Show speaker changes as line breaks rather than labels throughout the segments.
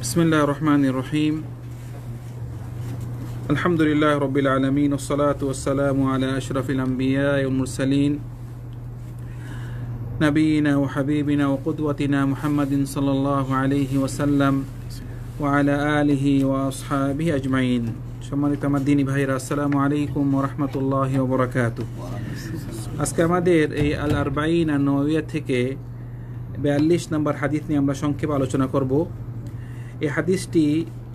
بسم الله الرحمن الرحيم الحمد لله رب العالمين والصلاة والسلام على أشرف الأنبياء والمرسلين نبينا وحبيبنا وقدوتنا محمد صلى الله عليه وسلم وعلى آله وأصحابه أجمعين সম্মানিত আমার দিনী ভাইরা আসসালামু আলাইকুম ওরহমতুল্লাহ ওবরাকাত আজকে আমাদের এই আল আরবাইন আর নওয়িয়া থেকে বিয়াল্লিশ নম্বর হাদিস নিয়ে আমরা সংক্ষেপে আলোচনা করব এই হাদিসটি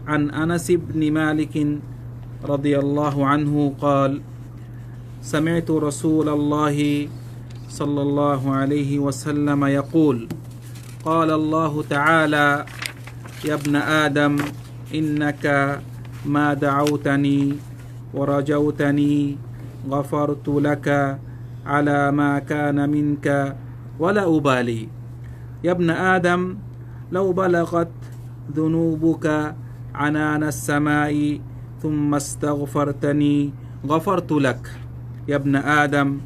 عن أنس بن مالك رضي الله عنه قال سمعت رسول الله صلى الله عليه وسلم يقول قال الله تعالى يا ابن آدم إنك ما دعوتني ورجوتني غفرت لك على ما كان منك ولا أبالي يا ابن آدم لو بلغت ذنوبك عنان السماء ثم استغفرتني غفرت لك. يا ابن آدم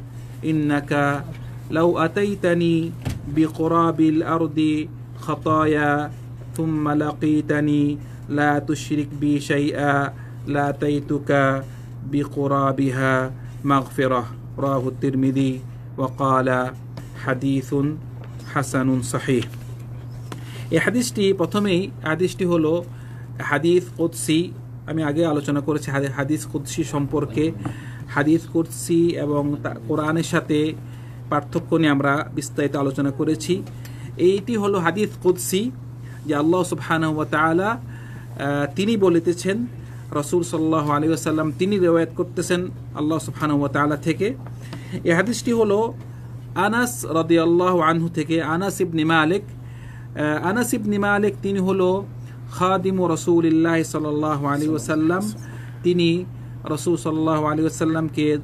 إنك لو أتيتني بقراب الأرض خطايا ثم لقيتني لا تشرك بي شيئا لاتيتك بقرابها مغفرة. رواه الترمذي وقال حديث হাসানুন সাহিহ। এই হাদিসটি প্রথমেই, হাদিসটি হলো হাদিস কুদ্সি, আমি আগে আলোচনা করেছি হাদিস কুদ্সি সম্পর্কে। হাদিস কুদ্সি এবং কোরআনের সাথে পার্থক্য নিয়ে আমরা বিস্তারিত আলোচনা করেছি। এইটি হলো হাদিস কুদ্সি, যে আল্লাহ সুবহানাহুয়া তিনি বলিতেছেন, রসুল সাল্লাহ আলী আসাল্লাম তিনি রেওয়ায়ত করতেছেন আল্লাহ সুবহানাহুয়া থেকে। এই হাদিসটি হলো আনাস রাদিয়াল্লাহু আনহু থেকে আনাস ইবনে মালিক আনাস ইবনে মালিক তিনি হলো খাদিম রসুলিল্লাহ সাল্লাহ আলী ওসাল্লাম তিনি রসুল সাল্লাহ আলী ওসাল্লামকে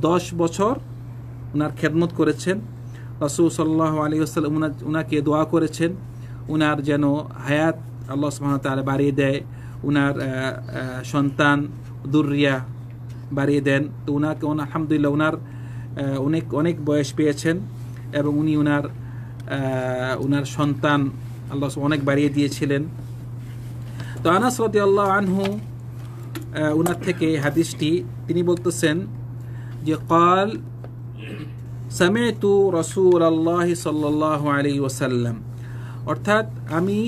দশ বছর ওনার খেদমত করেছেন। রসুল সাল্লাহ আলী ওসাল্লাম উনাকে দোয়া করেছেন। উনার যেন হায়াত আল্লাহ সুবহানাহু ওয়া বাড়িয়ে দেয়। উনার সন্তান দুর্রিয়া বাড়িয়ে দেন। তো উনাকে ওনা- আলহামদুলিল্লাহ আহ, অনেক অনেক বয়স পেয়েছেন এবং উনি ওনার ওনার সন্তান আল্লাহ অনেক বাড়িয়ে দিয়েছিলেন। তো আনাস রদি আল্লাহ আনহু উনার থেকে হাদিসটি, তিনি বলতেছেন যে, কাল সামেতু রসুল আল্লাহ সাল্লাহ আলী ওসাল্লাম অর্থাৎ আমি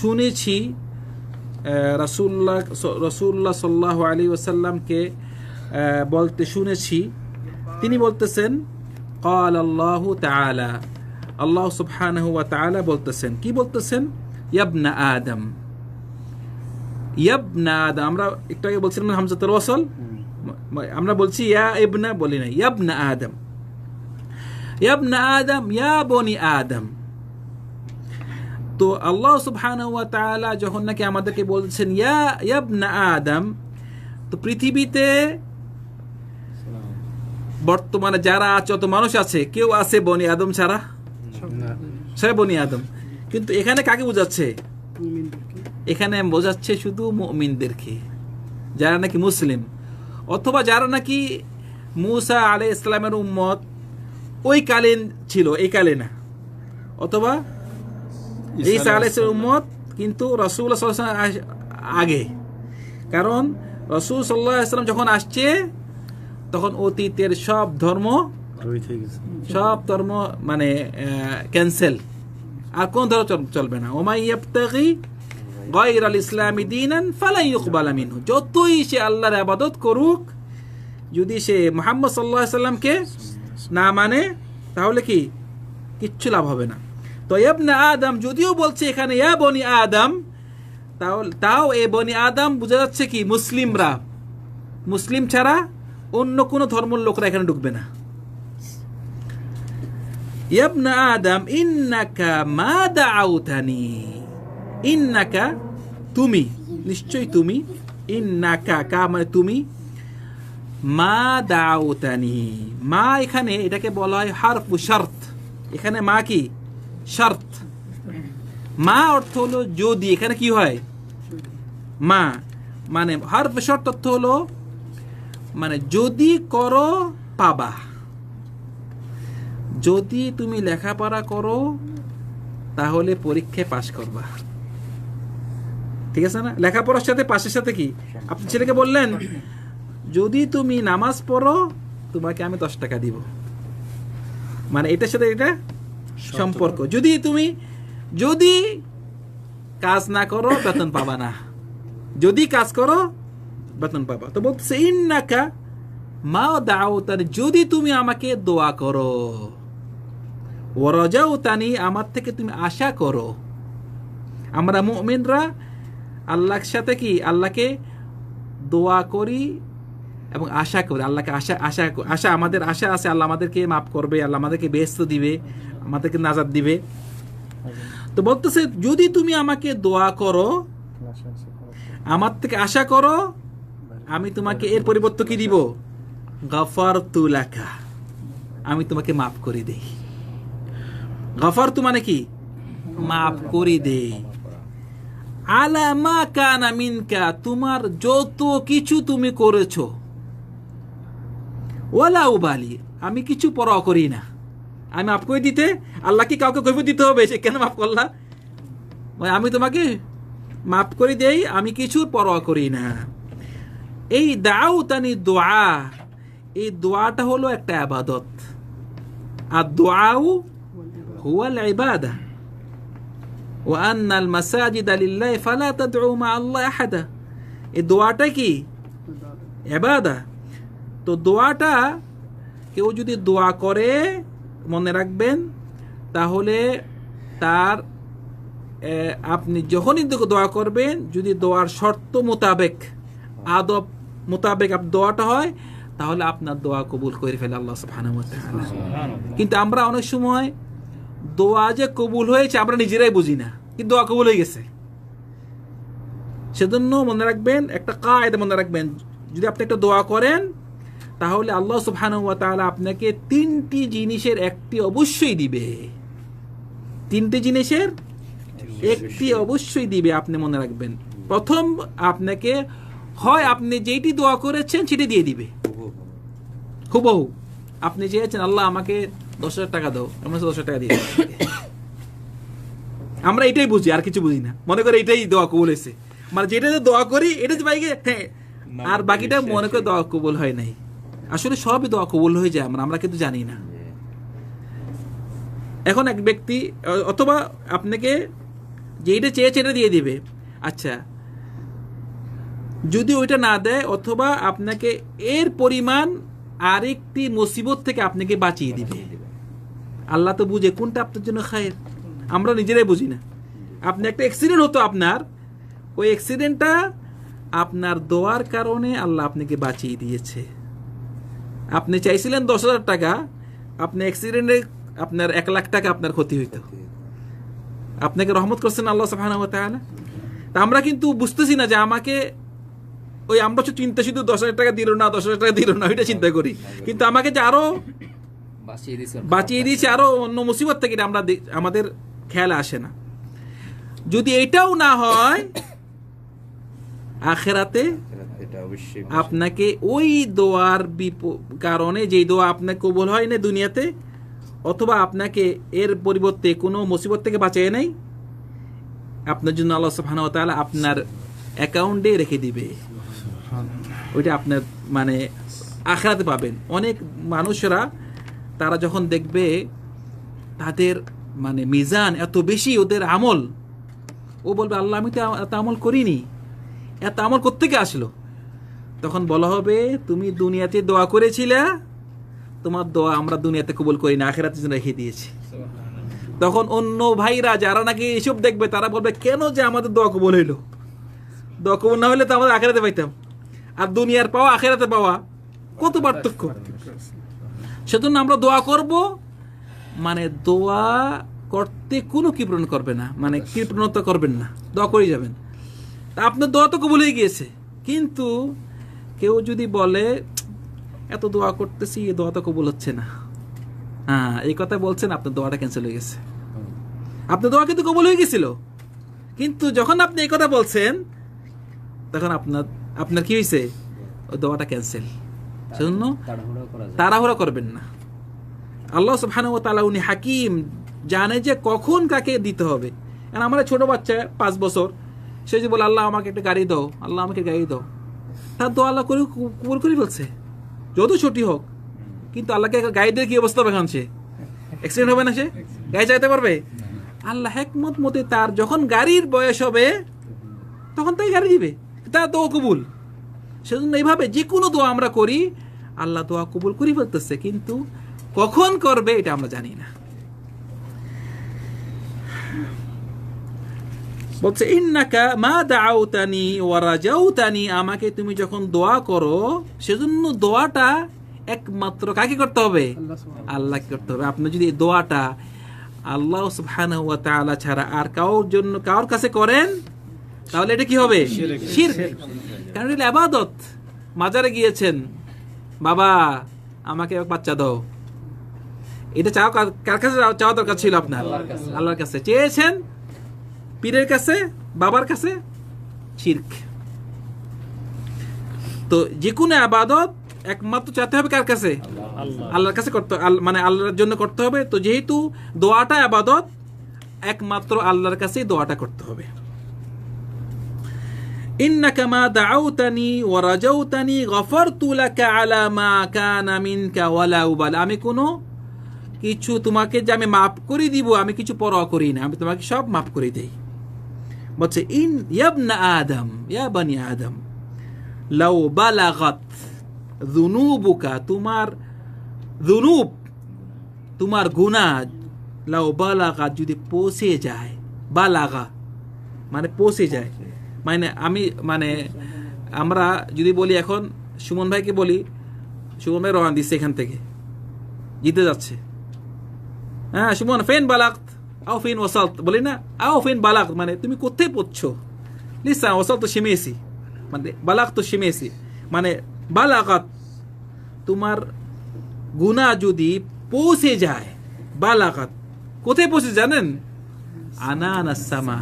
শুনেছি রসুল্লাহ রসুল্লাহ সাল্লাহ আলী ওসাল্লামকে বলতে শুনেছি তিনি বলতেছেন কল আল্লাহ তালা আল্লাহ সুবহানাহু ওয়া বলতেছেন কি বলতেছেন? ইয়াবনা আদম। ইয়াবনা আদম। আমরা একটু আগে বলছিলাম না হামজাতুল ওয়াসল? আমরা বলছি ইয়া ইবনা বলি না ইয়াবনা আদম। ইয়াবনা আদম ইয়া বনি আদম। তো আল্লাহ সুবহানাহু ওয়া তাআলা যখন নাকি আমাদেরকে বলছেন ইয়া ইয়াবনা আদম তো পৃথিবীতে বর্তমানে যারা আছে যত মানুষ আছে কেউ আছে বনি আদম ছাড়া? সে বনি আদম। কিন্তু এখানে কাকে বোঝাচ্ছে? এখানে বোঝাচ্ছে শুধু মুমিনদেরকে যারা নাকি মুসলিম। অথবা যারা নাকি মুসা আলাই ইসলামের উম্মত ওই কালীন ছিল এই কালে না। অথবা ঈসা আলাই উম্মত কিন্তু রসুল আগে। কারণ রসুল সাল্লাহ ইসলাম যখন আসছে তখন অতীতের সব ধর্ম সব ধর্ম মানে ক্যান্সেল আর কোন ধর্ম চল- চলবে না। ওমাই ইয়াবতাগি গায়র আল ইসলামী দিনান ফালাই ইউকবালা মিনহু। যতই সে আল্লাহর আবাদত করুক যদি সে মোহাম্মদ সাল্লাহ সাল্লামকে না মানে তাহলে কি? কিচ্ছু লাভ হবে না। তো ইবনে আদম যদিও বলছে এখানে ইয়া বনি আদম তাও তাও এ বনি আদম বোঝা যাচ্ছে কি? মুসলিমরা। মুসলিম ছাড়া অন্য কোনো ধর্মের লোকরা এখানে ঢুকবে না। ইয়াবনা আদম, ইন্নাকা মা দাউতানি ইন্নাকা তুমি, নিশ্চয়ই তুমি। ইন্নাকা কা মানে তুমি। মা দাউতানি মা এখানে এটাকে বলা হয় হারফু শর্ত। এখানে মা কি? শর্ত। মা অর্থ হলো যদি। এখানে কি হয়? মা। মানে হারফ শর্ত অর্থ হলো মানে যদি করো পাবা। যদি তুমি লেখাপড়া করো তাহলে পরীক্ষায় পাশ করবা। ঠিক আছে না? লেখাপড়ার সাথে পাশের সাথে কি? আপনি ছেলেকে বললেন যদি তুমি নামাজ পড়ো তোমাকে আমি দশ টাকা দিব। মানে এটার সাথে এটা সম্পর্ক। যদি তুমি যদি কাজ না করো বেতন পাবা না। যদি কাজ করো বেতন পাবা। তো বলতেছে ইন্নাকা মা দাও তার যদি তুমি আমাকে দোয়া করো ও রজাও তানি আমার থেকে তুমি আশা করো। আমরা মুমিনরা আল্লাহর সাথে কি? আল্লাহকে দোয়া করি এবং আশা করি। আল্লাহকে আশা আশা আশা আমাদের আশা আছে। আল্লাহ আমাদেরকে মাফ করবে। আল্লাহ আমাদেরকে ব্যস্ত দিবে আমাদেরকে নাজাদ দিবে। তো বলতেছে যদি তুমি আমাকে দোয়া করো। আমার থেকে আশা করো আমি তোমাকে এর পরিবর্তে কি দিব? গফার তুলাকা আমি তোমাকে মাফ করে দেই। গফার তু মানে কি? মাফ করে দেই। আলা মা কানা মিনকা, তোমার যত কিছু তুমি করেছ। ওলা উবালি আমি কিছু পরোয়া করি না। আমি মাফ করে দিতে? আল্লাহ কি কাউকে কৈফিয়ত দিতে হবে? সে কেন মাফ করলা? আমি তোমাকে মাফ করে দেই, আমি কিছুর পরোয়া করি না। এই দাও তানি দোয়া এই দোয়াটা হলো একটা আবাদত আর দোয়াও হুয়াল ইবাদা وأن المساجد لله فلا تدعوا مع الله أحدا এই দোয়াটা কি এবাদা তো দোয়াটা কেউ যদি দোয়া করে মনে রাখবেন তাহলে তার এ, আপনি যখনই দো- দোয়া করবেন যদি দোয়ার শর্ত মোতাবেক আদব মোতাবেক আপ দোয়াটা হয় তাহলে আপনার দোয়া কবুল করে ফেলে আল্লাহ সুবহানাহু কিন্তু আমরা অনেক সময় দোয়া যে কবুল হয়েছে আমরা নিজেরাই বুঝি না কিন্তু দোয়া কবুল হয়ে গেছে? সেজন্য মনে রাখবেন একটা কায়দা মনে রাখবেন যদি আপনি একটা দোয়া করেন তাহলে আল্লাহ সুবহানাহু ওয়া তাআলা আপনাকে তিনটি জিনিসের একটি অবশ্যই দিবে। তিনটি জিনিসের একটি অবশ্যই দিবে আপনি মনে রাখবেন। প্রথম আপনাকে হয় আপনি যেইটি দোয়া করেছেন সেটি দিয়ে দিবে। হুবহু। আপনি চেয়েছেন আল্লাহ আমাকে দশ হাজার টাকা দাও। আমরা দশ হাজার টাকা দিয়ে। আমরা এটাই বুঝি আর কিছু বুঝি না। মনে করে এটাই দোয়া কবুল হয়েছে। মানে যেটা যে দোয়া করি এটা যে বাইকে হ্যাঁ আর বাকিটা মনে করে দোয়া কবুল হয় নাই। আসলে সবই দোয়া কবুল হয়ে যায় আমরা আমরা কিন্তু জানি না। এখন এক ব্যক্তি অথবা আপনাকে যেইটা চেয়েছে এটা দিয়ে দিবে। আচ্ছা যদি ওইটা না দেয় অথবা আপনাকে এর পরিমাণ আরেকটি মুসিবত থেকে আপনাকে বাঁচিয়ে দিবে। আল্লাহ তো বুঝে কোনটা আপনার জন্য খায়ের। আমরা নিজেরাই বুঝি না। আপনি একটা অ্যাক্সিডেন্ট হতো আপনার ওই অ্যাক্সিডেন্টটা আপনার দোয়ার কারণে আল্লাহ আপনাকে বাঁচিয়ে দিয়েছে। আপনি চাইছিলেন দশ হাজার টাকা আপনি অ্যাক্সিডেন্টে আপনার এক লাখ টাকা আপনার ক্ষতি হইতো। আপনাকে রহমত করছেন আল্লাহ তাআলা। তা আমরা কিন্তু বুঝতেছি না যে আমাকে ওই আমরা শুধু চিন্তা শুধু দশ হাজার টাকা দিল না দশ হাজার টাকা দিল না ওইটা চিন্তা করি। কিন্তু আমাকে যে আরও
বাঁচিয়ে দিয়েছে
আরও অন্য মুসিবত থেকে আমরা আমাদের খেয়াল আসে না। যদি এটাও না হয় আখেরাতে আপনাকে ওই দোয়ার কারণে যে দোয়া আপনাকে কবুল হয় না দুনিয়াতে অথবা আপনাকে এর পরিবর্তে কোনো মুসিবত থেকে বাঁচিয়ে নেই আপনার জন্য আল্লাহ সুবহানাহু ওয়া তাআলা আপনার অ্যাকাউন্টে রেখে দিবে। ওইটা আপনার মানে আখরাতে পাবেন। অনেক মানুষরা তারা যখন দেখবে তাদের মানে মিজান এত বেশি ওদের আমল ও বলবে আল্লাহ আমি তো এত আমল করিনি। এত আমল কোত্থেকে আসলো? তখন বলা হবে তুমি দুনিয়াতে দোয়া করেছিলে তোমার দোয়া আমরা দুনিয়াতে কবুল করি না আখেরাতে জন্য রেখে দিয়েছি। তখন অন্য ভাইরা যারা নাকি এসব দেখবে তারা বলবে কেন যে আমাদের দোয়া কবুল হইল? দোয়া কবুল না হলে তো আমাদের আখেরাতে পাইতাম। আর দুনিয়ার পাওয়া, আখেরাতে পাওয়া, কত পার্থক্য? সেজন্য আমরা দোয়া করব। মানে দোয়া করতে কোনো কৃপণ করবে না। মানে কৃপণতা করবেন না। দোয়া করে যাবেন। তা আপনার দোয়া তো কবুল হয়ে গিয়েছে। কিন্তু কেউ যদি বলে, এত দোয়া করতেছি এই দোয়া তো কবুল হচ্ছে না। হ্যাঁ এই কথা বলছেন, আপনার দোয়াটা ক্যান্সেল হয়ে গেছে। আপনার দোয়া কিন্তু কবুল হয়ে গেছিল কিন্তু যখন আপনি এই কথা বলছেন, তখন আপনার আপনার কি হয়েছে ওই দোয়াটা ক্যান্সেল সেজন্য
তাড়াহুড়ো করা
তাড়াহুড়া করবেন না। আল্লাহ সুবহানাহু ওয়া তাআলা উনি হাকিম জানে যে কখন কাকে দিতে হবে। আর আমার ছোট বাচ্চা পাঁচ বছর সে যে বলে আল্লাহ আমাকে একটা গাড়ি দাও। আল্লাহ আমাকে গাড়ি দাও। তার তো আল্লাহ করে কুবুল করে ফেলছে। যত ছোটি হোক কিন্তু আল্লাহকে গাড়ি দিয়ে কি অবস্থা হবে এখন সে? অ্যাক্সিডেন্ট হবে না সে? গাড়ি চালাতে পারবে? আল্লাহ হেকমত মতে তার যখন গাড়ির বয়স হবে তখন তাই গাড়ি দিবে। তার দোয়া কবুল। সেজন্য এইভাবে যে কোনো দোয়া আমরা করি আল্লাহ দোয়া কবুল করি ফেলতেছে কিন্তু কখন করবে এটা আমরা জানি না। বলছে ইন্নাকা মা দাউতানি ওয়া রাজাউতানি আমাকে তুমি যখন দোয়া করো সেজন্য দোয়াটা একমাত্র কাকে করতে হবে? আল্লাহকে করতে হবে। আপনি যদি দোয়াটা আল্লাহ সুবহানাহু ওয়া তাআলা ছাড়া আর কারোর জন্য কারোর কাছে করেন তাহলে এটা কি হবে? কারণ এটা আবাদত। মাজারে গিয়েছেন বাবা আমাকে বাচ্চা দাও। এটা চাও কার- কাছে চাওয়া- দরকার ছিল আপনার? আল্লাহর কাছে। চেয়েছেন পীরের কাছে বাবার কাছে? শিরক। তো যে কোনো আবাদত একমাত্র চাইতে হবে কার কাছে? আল্লাহর কাছে করতে মানে আল্লাহর জন্য করতে হবে। তো যেহেতু দোয়াটা আবাদত একমাত্র আল্লাহর কাছেই দোয়াটা করতে হবে। ইন্নাকা মা দাউতানি ওয়া রাজাউতানি গফারতু লাকা আলা মা কানা মিনকা ওয়ালা উবাল। আমি কোনো কিছু তোমাকে যে আমি মাফ করে দিব, আমি কিছু পরোয়া করি না। আমি তোমাকে সব মাফ করে দেই। বলছে, ইন ইয়াবনা আদম, ইয়া বানি আদম, লাউ বালাগাত যুনুবুকা, তোমার যুনুব, তোমার গুনাহ লাউ বালাগাত যদি পৌঁছে যায়, বালাগা মানে পৌঁছে যায়। মানে আমি মানে আমরা যদি বলি এখন, সুমন ভাইকে বলি, সুমন ভাই রওনা দিচ্ছে এখান থেকে। জিতে যাচ্ছে। হ্যাঁ সুমন, ফেন বালাক, আও ফেন ওসালত বলি না? আও ফেন বালাক মানে তুমি কোথায় পড়ছো? লিসা ওসাল তো সিমেছি মানে বালাক তো সিমেছি মানে বালাকাত, তোমার গুণা যদি পৌঁছে যায়, বালাকাত কোথায় পৌঁছে জানেন? আনানাসামা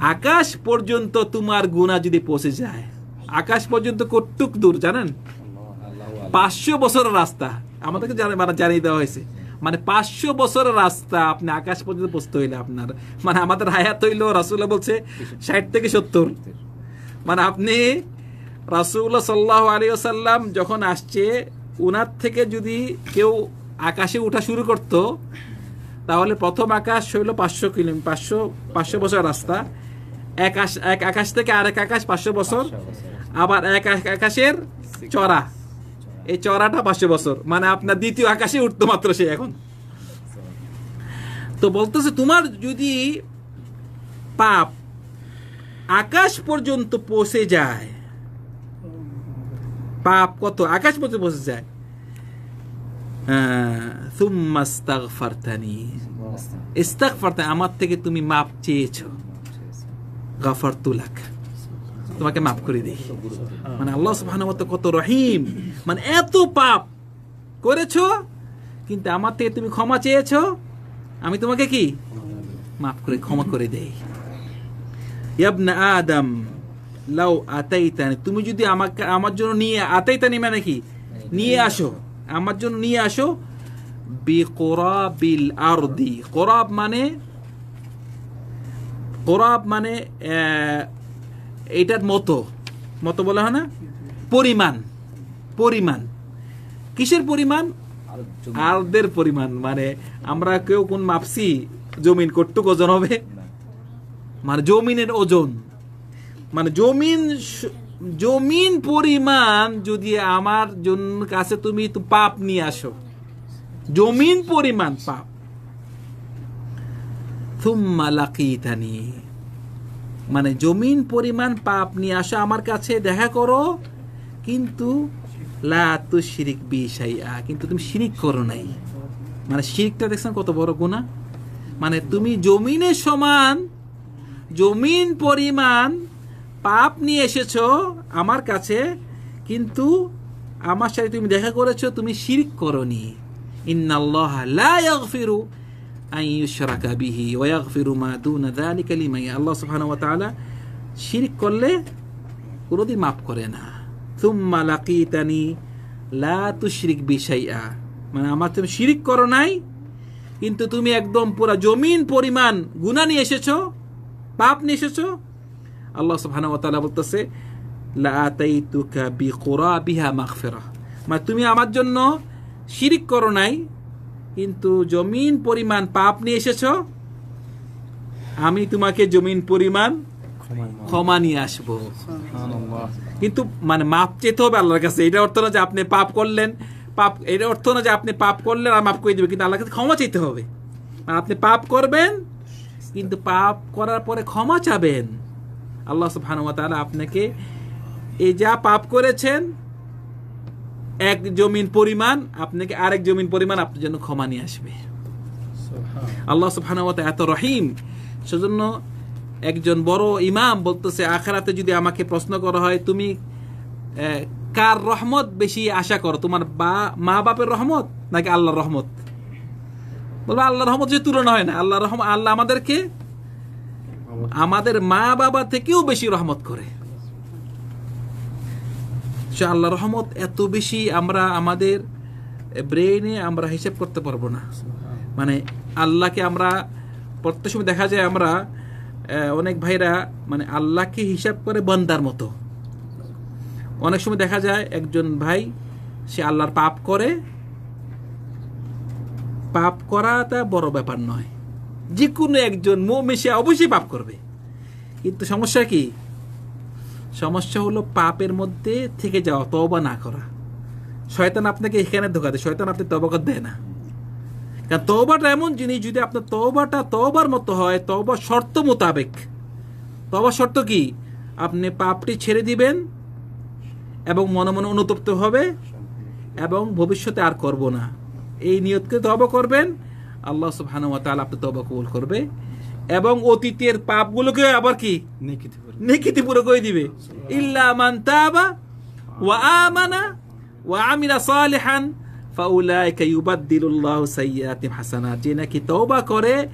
আকাশ পর্যন্ত। তোমার গুণা যদি পৌঁছে যায় আকাশ পর্যন্ত কটুক দূর জানেন? পাঁচশো বছরের রাস্তা। আমাদেরকে মানে জানিয়ে দেওয়া হয়েছে। মানে পাঁচশো বছরের রাস্তা আপনি আকাশ পর্যন্ত পৌঁছতে হইলে আপনার। মানে আমাদের হায়াত হইল রাসুল্লাহ বলছে ষাট থেকে সত্তর। মানে আপনি রাসুল্লাহ সাল্লাহ আলী সাল্লাম যখন আসছে উনার থেকে যদি কেউ আকাশে উঠা শুরু করতো তাহলে প্রথম আকাশ হইল পাঁচশো কিলো পাঁচশো পাঁচশো বছর রাস্তা। এক আকাশ এক আকাশ থেকে আরেক আকাশ পাঁচশো বছর। আবার এক আক- আকাশের চড়া। এই চড়াটা পাঁচশো বছর। মানে আপনার দ্বিতীয় আকাশে উঠতো মাত্র সে এখন। তো বলতেছে তোমার যদি পাপ আকাশ পর্যন্ত পৌঁছে যায় পাপ কত? আকাশ পর্যন্ত পৌঁছে যায়। আমার থেকে তুমি মাপ চেয়েছো। গাফারতুলাক তোমাকে মাফ করে দিই। মানে আল্লাহ ওয়া কত রহিম। মানে এত পাপ করেছ, কিন্তু আমার থেকে তুমি ক্ষমা চেয়েছো। আমি তোমাকে কি? মাফ করে, ক্ষমা করে দেই। ইয়াবনা আদম, লাউ আতাইতানি। তুমি যদি আমাকে, আমার জন্য নিয়ে আতাইতানি মানে কি? নিয়ে আসো। আমার জন্য নিয়ে আসো। বিকরাবিল আরদি। কোরাব মানে কোরাব মানে এটার মতো। মতো বলা হয় না? পরিমাণ। পরিমাণ। কিসের পরিমাণ?
আরও
আর্দের পরিমাণ। মানে আমরা কেউ কোন মাপছি জমিন কটুক ওজন হবে? মানে জমিনের ওজন। মানে জমিন জমিন পরিমাণ যদি আমার জন্য কাছে তুমি পাপ নিয়ে আসো। জমিন পরিমাণ পাপ। থুম্মালাকিতানি মানে জমিন পরিমাণ পাপ নিয়ে আসো আমার কাছে, দেখা করো। কিন্তু লা তু শিরিক বিশাইয়া কিন্তু তুমি শিরিক করো নাই। মানে শিরিকটা দেখছেন কত বড় গুণা মানে তুমি জমিনের সমান, জমিন পরিমাণ পাপ নিয়ে এসেছ আমার কাছে, কিন্তু আমার সাথে তুমি দেখা করেছ, তুমি শিরিক করনি। ইন্নাল্লাহ লা ইয়াগফিরু আন ইউশরাকা বিহি ওয়া ইয়াগফিরু মা দুনা যালিকা লিমান আল্লাহ সুবহানাহু ওয়া তাআলা শিরিক করলে কোনোদিন মাফ করে না। সুম্মা লাকিতানি লা তুশরিক বি শাইআ। মানে আমার তুমি শিরিক করো নাই, কিন্তু তুমি একদম পুরা জমিন পরিমাণ গুণা নিয়ে এসেছ, পাপ নিয়ে এসেছ আল্লাহ সুবহানাহু ওয়া তাআলা বলতেছে লা আতাইতুকা বিকুরাবিহা মাগফিরা। মানে তুমি আমার জন্য শিরিক করো নাই কিন্তু জমিন পরিমাণ পাপ নিয়ে এসেছ আমি তোমাকে জমিন পরিমাণ ক্ষমা নিয়ে আসব। কিন্তু মানে মাপ চেতে হবে আল্লাহর কাছে এটা অর্থ না যে আপনি পাপ করলেন পাপ এটা অর্থ না যে আপনি পাপ করলেন আর মাপ করে দেবে কিন্তু আল্লাহর কাছে ক্ষমা চাইতে হবে। মানে আপনি পাপ করবেন কিন্তু পাপ করার পরে ক্ষমা চাবেন। আল্লাহ তাআলা আপনাকে এই যা পাপ করেছেন এক জমিন পরিমাণ আপনাকে আরেক জমিন পরিমাণ আপনার জন্য ক্ষমা নিয়ে আসবে। আল্লাহ সুবহানাহু এত রহিম সেজন্য একজন বড় ইমাম বলতেছে আখেরাতে যদি আমাকে প্রশ্ন করা হয় তুমি আহ, কার রহমত বেশি আশা করো? তোমার বা মা বাপের রহমত নাকি আল্লাহর রহমত? বলব আল্লাহর রহমত যে তুলনা হয় না। আল্লাহ রহম আল্লাহ আমাদেরকে আমাদের মা বাবা থেকেও বেশি রহমত করে। সে আল্লাহ রহমত এত বেশি আমরা আমাদের ব্রেইনে আমরা হিসেব করতে পারব না। মানে আল্লাহকে আমরা প্রত্যেক সময় দেখা যায় আমরা অনেক ভাইরা মানে আল্লাহকে হিসাব করে বন্দার মতো। অনেক সময় দেখা যায় একজন ভাই, সে আল্লাহর পাপ করে। পাপ করা করাটা বড় ব্যাপার নয়। যে কোনো একজন মোমে সে অবশ্যই পাপ করবে। কিন্তু সমস্যা কি? সমস্যা হলো পাপের মধ্যে থেকে যাওয়া তবা না করা। শয়তান আপনাকে এখানে ধোকা দেয়, শয়তান আপনি তবা করতে দেয় না। কারণ তওবাটা এমন জিনিস, যদি আপনার তওবাটা তওবার মতো হয় তবা শর্ত মোতাবেক। তবা শর্ত কি? আপনি পাপটি ছেড়ে দিবেন এবং মনে মনে অনুতপ্ত হবে এবং ভবিষ্যতে আর করব না। এই নিয়তকে তওবা করবেন আল্লাহ সুবহানাহু ওয়া তাআলা আপনার তওবা কবুল করবে এবং অতীতের পাপগুলোকে আবার কি? নেকিতে পুরো করে দিবে। ইল্লা মান তাবা ওয়া আমানা ওয়া আমিলা সালিহান ফাউলাইকা ইউবাদদিলুল্লাহু সাইয়্যাতিহিম হাসানাত। যে নাকি তওবা করে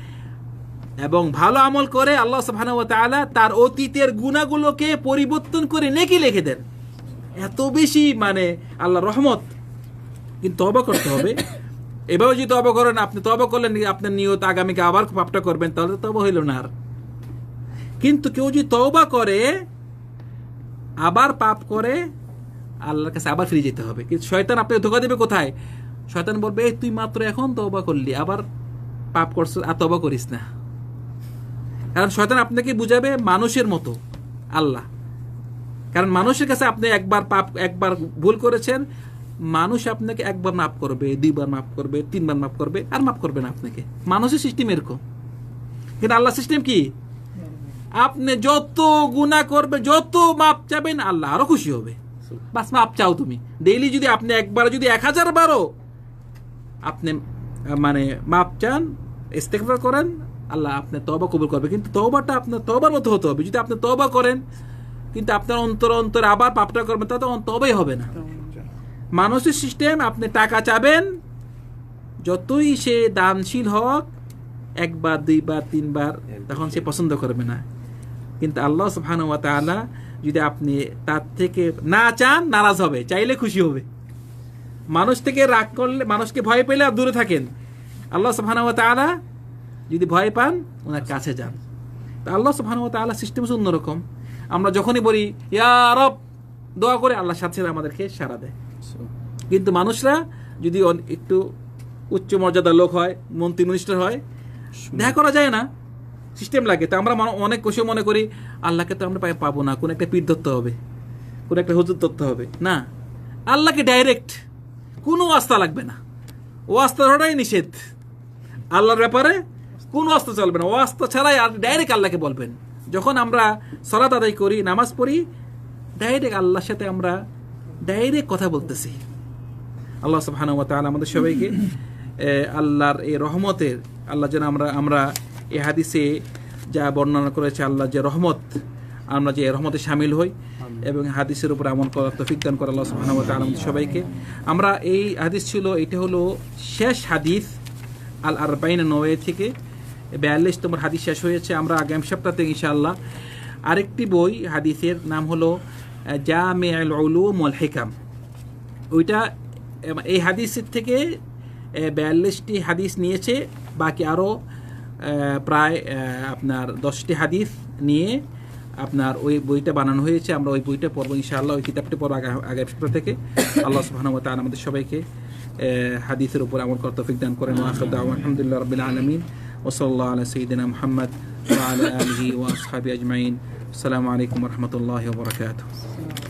এবং ভালো আমল করে আল্লাহ সুবহানাহু ওয়া তাআলা তার অতীতের গুনাহগুলোকে পরিবর্তন করে নেকি লিখে দেন। এত বেশি মানে আল্লাহ রহমত। কিন্তু তবা করতে হবে। এভাবে যদি তবা করেন, আপনি তবা করলেন, আপনার নিয়ত আগামীকে আবার পাপটা করবেন, তাহলে তবা হইল না আর। কিন্তু কেউ যদি তওবা করে, আবার পাপ করে, আল্লাহর কাছে আবার ফিরে যেতে হবে। কিন্তু শয়তান আপনাকে ধোকা দেবে কোথায়? শয়তান বলবে, এই তুই মাত্র এখন তওবা করলি, আবার পাপ করছিস আর তবা করিস না। কারণ শয়তান আপনাকে বুঝাবে মানুষের মতো, আল্লাহ। কারণ মানুষের কাছে আপনি একবার পাপ, একবার ভুল করেছেন মানুষ আপনাকে একবার মাফ করবে, দুইবার মাফ করবে, তিনবার মাফ করবে, আর মাফ করবে না আপনাকে। মানুষের সিস্টেম এরকম। কিন্তু আল্লাহ সিস্টেম কি? আপনি যত গুনাহ করবে, যত মাপ চাবেন, আল্লাহ আরও খুশি হবে। বাস মাপ চাও তুমি। ডেইলি যদি আপনি একবার, যদি এক হাজার বারো আপনি মানে মাপ চান ইস্তেকবার করেন, আল্লাহ আপনার তবা কবুল করবে। কিন্তু তবাটা আপনার তবার মতো হতে হবে। যদি আপনি তবা করেন, কিন্তু আপনার অন্তর অন্তর আবার পাপটা করবেন তা তো তবেই হবে না। মানুষের সিস্টেম আপনি টাকা চাবেন, যতই সে দানশীল হোক, একবার, দুইবার, তিনবার, তখন সে পছন্দ করবে না। কিন্তু আল্লাহ সুবহানাহু ওয়া তাআলা যদি আপনি তার থেকে না চান, নারাজ হবে, চাইলে খুশি হবে। মানুষ থেকে রাগ করলে, মানুষকে ভয় পেলে আর দূরে থাকেন। আল্লাহ সুবহানাহু ওয়া তাআলা যদি ভয় পান, ওনার কাছে যান। তা আল্লাহ সুবহানাহু ওয়া তাআলা সিস্টেম অন্যরকম। আমরা যখনই বলি, ইয়া দোয়া করে আল্লাহ সাথে আমাদেরকে সাড়া দেয়। কিন্তু মানুষরা যদি একটু উচ্চ মর্যাদার লোক হয় মন্ত্রী মিনিস্টার হয় দেখা করা যায় না। সিস্টেম লাগে। তো আমরা অনেক কোষে মনে করি আল্লাহকে তো আমরা পাবো না। কোনো একটা পীর ধরতে হবে। কোনো একটা হুজুর ধরতে হবে। না। আল্লাহকে ডাইরেক্ট কোনো আস্থা লাগবে না। ও আস্থা ধরাটাই নিষেধ। আল্লাহর ব্যাপারে কোনো আস্থা চলবে না। ও আস্থা ছাড়াই আর ডাইরেক্ট আল্লাহকে বলবেন। যখন আমরা সলাত আদায় করি নামাজ পড়ি ডাইরেক্ট আল্লাহর সাথে আমরা ডাইরেক্ট কথা বলতেছি। আল্লাহ সুবহানাহু ওয়া আমাদের সবাইকে আল্লাহর এই রহমতের, আল্লাহ যেন আমরা আমরা এ হাদিসে যা বর্ণনা করেছে আল্লাহ যে রহমত, আমরা যে রহমতে সামিল হই এবং হাদিসের উপর আমল করার তৌফিক দান করে আল্লাহ ওয়া আমাদের সবাইকে। আমরা এই হাদিস ছিল, এটা হলো শেষ হাদিস আল আরবাইন নওয়ে থেকে বিয়াল্লিশ নম্বর হাদিস শেষ হয়েছে, আমরা আগামী সপ্তাহে ইনশাআল্লাহ আরেকটি বই হাদিসের নাম হলো জামে আল উলুম ওয়াল হিকাম। ওইটা এই হাদিসের থেকে বিয়াল্লিশটি হাদিস নিয়েছে, বাকি আরও প্রায় আপনার দশটি হাদিস নিয়ে আপনার ওই বইটা বানানো হয়েছে। আমরা ওই বইটা পড়ব, ইনশাআল্লাহ, ওই কিতাবটি পড়ব আগা- সপ্তাহ থেকে। আল্লাহ সুবহানাহু ওয়া আমাদের সবাইকে হাদিসের উপর আমল করতে তৌফিক দান করেন। আলহামদুলিল্লাহ রাব্বিল আলামিন। ওয়া সাল্লাল্লাহু আলা সাইয়্যিদিনা মুহাম্মদ আলিহি আজমাইন। আসসালামু আলাইকুম রাহমাতুল্লাহি ওয়া বারাকাতুহু।